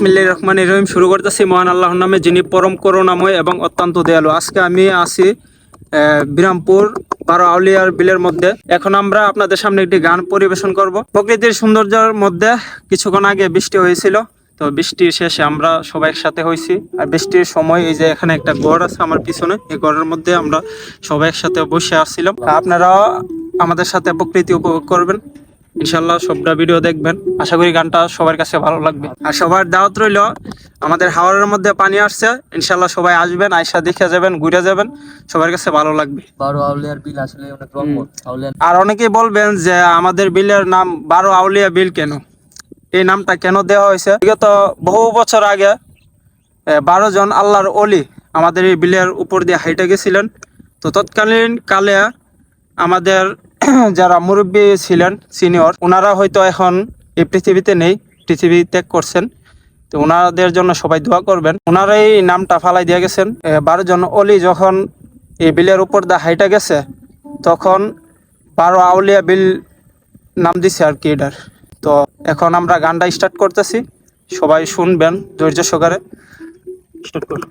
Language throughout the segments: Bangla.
বিসমিল্লাহ রহমান রহিম। শুরু করতেছি মহান আল্লাহর নামে, যিনি পরম করুণাময় এবং অত্যন্ত দয়ালু। আজকে আমি আছি বিরামপুর, বারো আউলিয়ার বিলের মধ্যে। এখন আমরা আপনাদের সামনে একটি গান পরিবেশন করব। প্রকৃতির সৌন্দর্যের মধ্যে কিছুক্ষণ আগে বৃষ্টি হয়েছিল, তো বৃষ্টির শেষে আমরা সবাই একসাথে হয়েছি। আর বৃষ্টির সময় এই যে এখানে একটা ঘর আছে আমার পিছনে, এই ঘরের মধ্যে আমরা সবাই একসাথে বসে আসছিলাম। আপনারাও আমাদের সাথে প্রকৃতি উপভোগ করবেন। ইনশাল্লাহ সবটা ভিডিও দেখবেন। আশা করি গানটা সবার কাছে ভালো লাগবে। আর সবার দাওয়াত রইল আমাদের হাওয়ারের মধ্যে পানি আসছে ইনশাল্লাহ সবাই আসবেন আয়সা দেখে যাবেন ঘুরে যাবেন সবার কাছে ভালো লাগবে। বারো আউলিয়ার বিল আসলে অনেক আর অনেকেই বলবেন যে আমাদের বিলের নাম বারো আউলিয়া বিল কেন? এই নামটা কেন দেওয়া হয়েছে? বিগত বহু বছর আগে বারো জন আল্লাহর অলি আমাদের এই বিলের উপর দিয়ে হাইটে গেছিলেন। তো তৎকালীন কালে আমাদের যারা মুরব্বী ছিলেন সিনিয়র ওনারা হয়তো এখন এই পৃথিবীতে নেই, পৃথিবী ত্যাগ করছেন। তো ওনাদের জন্য সবাই দোয়া করবেন। ওনারাই নামটা ফালাই দিয়ে গেছেন। বারো জন অলি যখন এই বিলের উপর দা হাইটা গেছে, তখন বারো আউলিয়া বিল নাম দিছে আর কি এটার। তো এখন আমরা গানটা স্টার্ট করতেছি। সবাই শুনবেন ধৈর্য সহকারে। স্টার্ট করুন।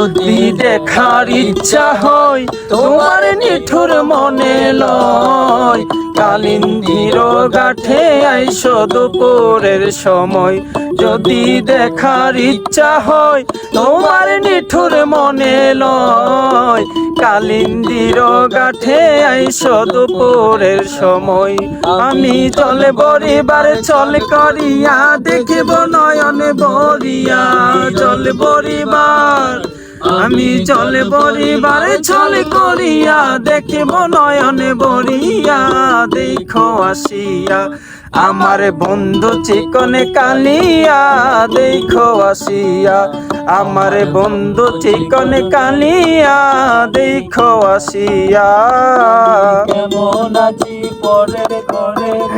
যদি দেখার ইচ্ছা হয়, তোমার নিঠুর মনে লয়। কালিন্দির গাঠে আইসো দুপুরের সময়, যদি দেখার ইচ্ছা হয়, তোমার নিঠুর মনে লয়। কালিন্দির গাঠে আইসো দুপুরের সময়, আমি চলে বরিবার চল করিয়া, দেখিব নয়নে বরিয়া চল বরিবার আমি চলে বরিবারে চলে করিয়া, দেখিব নয়নে বরিয়া দেখো আসিয়া, আমার বন্ধু চিকনে কালিয়া দেখো আসিয়া, আমার বন্ধু চিকনে কালিয়া দেখো আসিয়া। কেমন আছি তোমার পাশরিয়া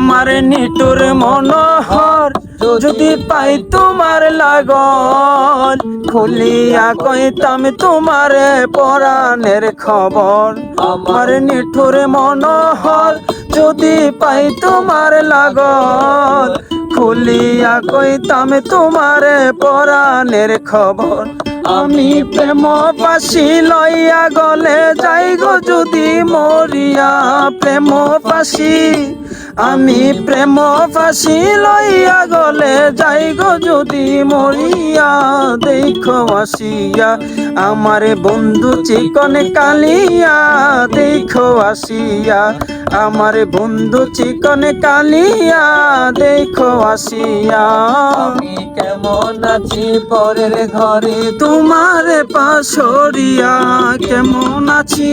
আমার নিটুর মনোহর, যদি পাই তোমার লাগন, খুলিয়া কইতাম তোমার পরাণের খবর। আমার নিঠুর মনোহর, যদি পাই তোমার লাগন, খুলিয়া কইতাম তোমার পরাণের খবর। আমি প্রেম পাশি লইয়া গলে যাই গো যদি মরিয়া প্রেম পাশি আমি প্রেম ফাঁসি লইয়া গলে যাই গো যদি মরিয়া। দেখো আসিয়া, আমার বন্ধু চিকন কালিয়া। দেখো আসিয়া, আমার বন্ধু চিকন কালিয়া। দেখো আসিয়া কেমন আছি পরের ঘরে তোমার পাশরিয়া। কেমন আছি?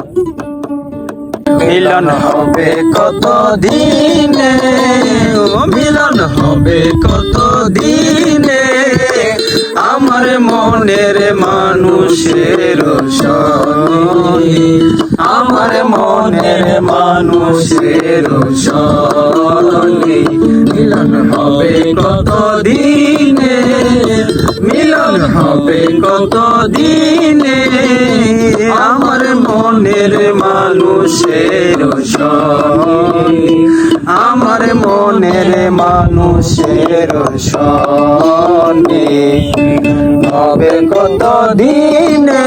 মিলন হবে কত দিনে ও মিলন হবে কত দিনে আমার মনের মানুষের আমার মনের মানুষের মিলন হবে কত মিলন হবে কত আমার মনের মানুষের আমার মনের মানুষের সনে হবে কত দিনে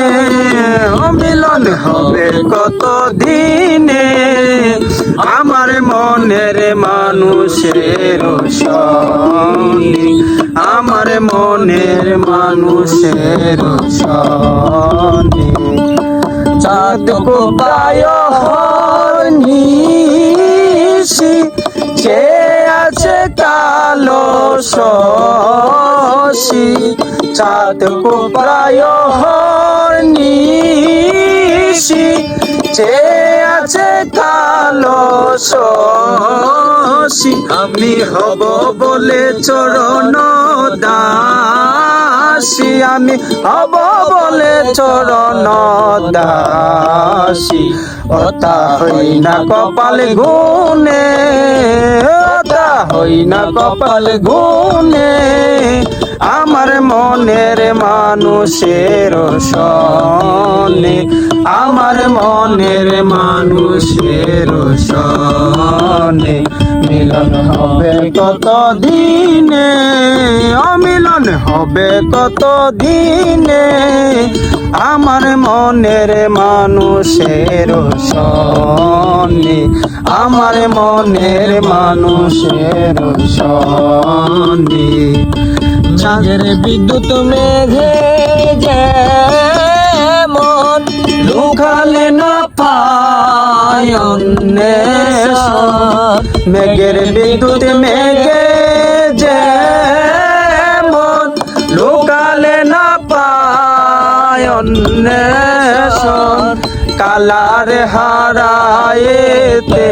মিলন হবে কত আমার মনের মানুষের সনে চাঁদ কোপায় নিশি যে আছে কালো শশি। চাঁদ কোপায় নিশি আছে কালো শশি। আমি হব বলে চরণ দাসী। আমি হব বলে চরণ দাসী। অতা হই না কপাল গুনে অতা হই না কপাল গুনে আমার মনের মানুষের সনে আমার মনের মানুষের সনে মিলন হবে কত দিনে অমিলন হবে কত দিনে আমার মনের মানুষের সনে, আমার মনের মানুষের সনে। চাঁদের বিদ্যুৎ মেঘে যেমন লুকালে না পায়। মেঘের বিদ্যুৎ মেঘে যেমন লুকালে না পায়। কালার হারায়েতে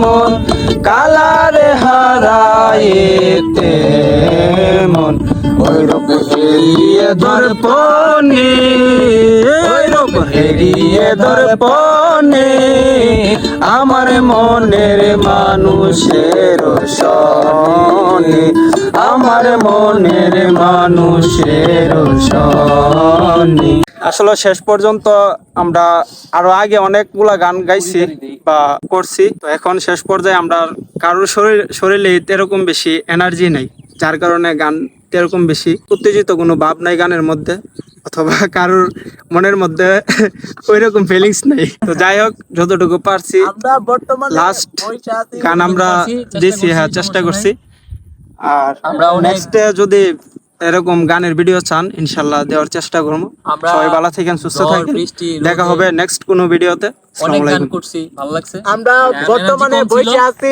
মন কালার হারায়েতে মন ওইরূপ হেরিয়ে দর্পণে ওইরূপ হেরিয়ে আমার মনের মানুষের সনে আমার মনের মানুষের সনে আসলে শেষ পর্যন্ত আমরা আরও আগে অনেকগুলা গান গাইছি বা করছি, তো এখন শেষ পর্যায়ে আমরা কারোর শরীর শরীরে এরকম বেশি এনার্জি নাই, যার কারণে গান এরকম বেশি। উত্তেজিত কোনো ভাব নাই গানের মধ্যে অথবা কারোর মনের মধ্যে ওই রকম ফিলিংস নেই। তো যাই হোক যতটুকু পারছি লাস্ট গান আমরা চেষ্টা দিছি হ্যাঁ করছি, চেষ্টা করছি। আর আমরা নেক্সটে যদি এরকম গানের ভিডিও চান ইনশাল্লাহ দেওয়ার চেষ্টা করব। সবাই ভালো থাকেন সুস্থ থাকেন। দেখা হবে নেক্সট কোনো ভিডিওতে অনেক আসসালামু গান আলাইকুম। করছি ভালো লাগছে। আমরা বর্তমানে বসে আছি।